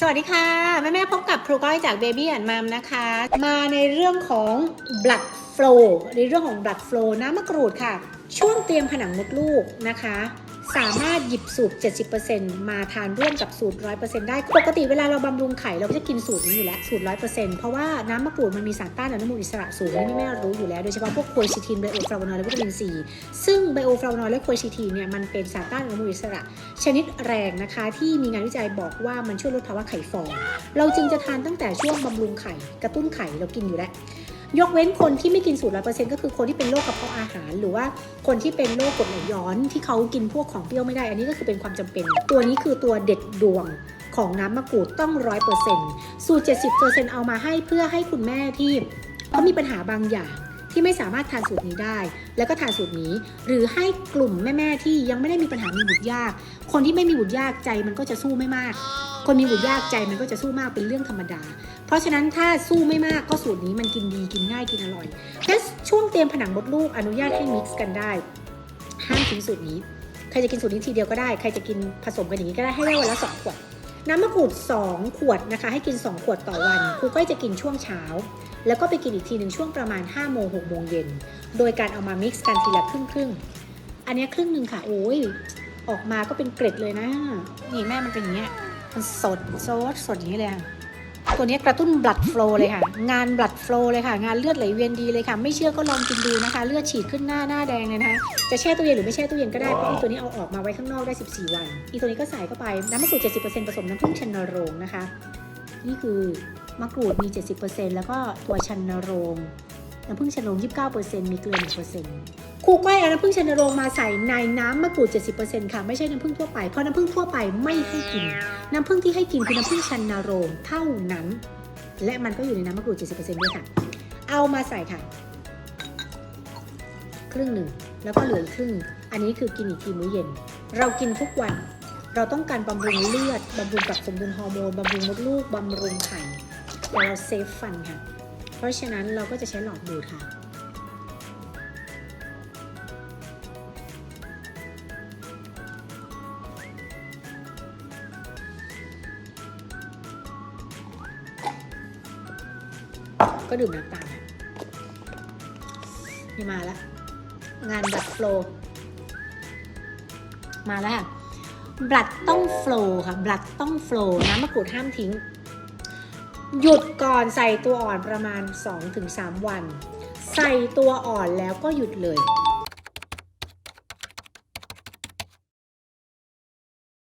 สวัสดีค่ะ แม่แม่พบกับครูก้อยจาก Baby and Mom นะคะ มาในเรื่องของ blood flow ในเรื่องของ blood flow น้ำมะกรูดค่ะ ช่วงเตรียมผนังมดลูกนะคะ สามารถหยิบสูตร 70%มาทานร่วมกับสูตร 100%ได้ ปกติเวลาเราบำรุงไข่เราก็จะกินสูตรนี้อยู่แล้ว สูตร 100%เพราะว่าน้ำมะกรูดมันมีสารต้านอนุมูลอิสระสูงนี่แม่ๆรู้อยู่แล้ว โดยเฉพาะพวกโคยซิทินไบโอฟลาวนอยด์และวิตามินซีซึ่งไบโอฟลาวนอยด์และโคยซิทินเนี่ยมันเป็นสารต้านอนุมูลอิสระ ชนิดแรงนะคะ ที่มีงานวิจัยบอกว่ามันช่วยลดภาวะไข่ฟอง เราจึงจะทานตั้งแต่ช่วงบำรุงไข่กระตุ้นไข่เรากินอยู่แล้ว ยกเว้นคนที่ไม่กินสูตรร้อเปอร์เซ็นต์ก็คือคนที่เป็นโรคกระเพาะอาหาร หรือว่าคนที่เป็นโรคกรดไหลย้อนที่เขากินพวกของเปรี้ยวไม่ได้ อันนี้ก็คือเป็นความจำเป็น ตัวนี้คือตัวเด็ดดวงของน้ำมะกรูดต้องร้อยเปอร์เซ็นต์สูตร70%เอามาให้เพื่อให้คุณแม่ที่เขามีปัญหาบางอย่างที่ไม่สามารถทานสูตรนี้ได้ แล้วก็ทานสูตรนี้ หรือให้กลุ่มแม่ ๆ ที่ยังไม่ได้มีปัญหามีบุตรยาก คนที่ไม่มีบุตรยากใจมันก็จะสู้ไม่มาก คนมีบุตรยากใจมันก็จะสู้มากเป็นเรื่องธรรมดา เพราะฉะนั้นถ้าสู้ไม่มากก็สูตรนี้มันกินดีกินง่ายกินอร่อยงั้นช่วงเตรียมผนังมดลูกอนุญาตให้มิกซ์กันได้ห้ามทิ้งสูตรนี้ใครจะกินสูตรนี้ทีเดียวก็ได้ใครจะกินผสมกันอย่างนี้ก็ได้ให้ได้วันละสองขวดน้ำมะกรูด 2 ขวดนะคะ ให้กิน 2 ขวดต่อวันครูก้อยจะกินช่วงเช้า แล้วก็ไปกินอีกทีหนึ่งช่วงประมาณ5โมง6โมงเย็น โดยการเอามามิกซ์กันทีละครึ่งครึ่งอันนี้ครึ่งหนึ่งค่ะ โอ้ย ออกมาก็เป็นเกร็ดเลยนะ นี่แม่มันเป็นอย่างเงี้ย มันสดโซดสดอย่างนี้เลยค่ะ ตัวนี้กระตุ้น blood flow เลยค่ะ งาน blood flow เลยค่ะ งานเลือดไหลเวียนดีเลยค่ะ ไม่เชื่อก็ลองกินดูนะคะ เลือดฉีดขึ้นหน้าหน้าแดงเลยนะคะ จะแช่ตู้เย็นหรือไม่แช่ตู้เย็นก็ได้ เพราะอีตัวนี้เอาออกมาไว้ข้างนอกได้ 14 วัน อีตัวนี้ก็ใส่เข้าไปน้ำมะกรูด 70%ผสมน้ำผึ้งชันนโรงนะคะ นี่คือมะกรูดมี 70%แล้วก็ตัวชันนโรงน้ำผึ้งชันนโรง 29%มีเกลือ1% ครูก้อยเอาน้ำผึ้งชันนโรงมาใส่ในน้ำมะกรูด 70%ค่ะ ไม่ใช่น้ำผึ้งทั่วไป เพราะน้ำผึ้งทั่วไปไม่ให้กิน น้ำผึ้งที่ให้กินคือน้ำผึ้งชันนโรงเท่านั้น และมันก็อยู่ในน้ำมะกรูด 70%ด้วยค่ะ เอามาใส่ค่ะ ครึ่งหนึ่งแล้วก็เหลืออีกครึ่ง อันนี้คือกินอีกทีมื้อเย็น เรากินทุกวัน เราต้องการบำรุงเลือดบำรุงกับสมดุลฮอร์โมนบำรุงมดลูกบำรุงไข่แต่เราเซฟฟันค่ะ เพราะฉะนั้นเราก็จะใช้หลอดดูดค่ะ ก็ดื่มน้ำตาลค่ะนี่มาแล้วงานบัตโฟลมาแล้วค่ะบลัดต้องโฟลค่ะบลัดต้องโฟลน้ำมะกรูดห้ามทิ้ง หยุดก่อนใส่ตัวอ่อนประมาณ 2-3 วัน ใส่ตัวอ่อนแล้วก็หยุดเลย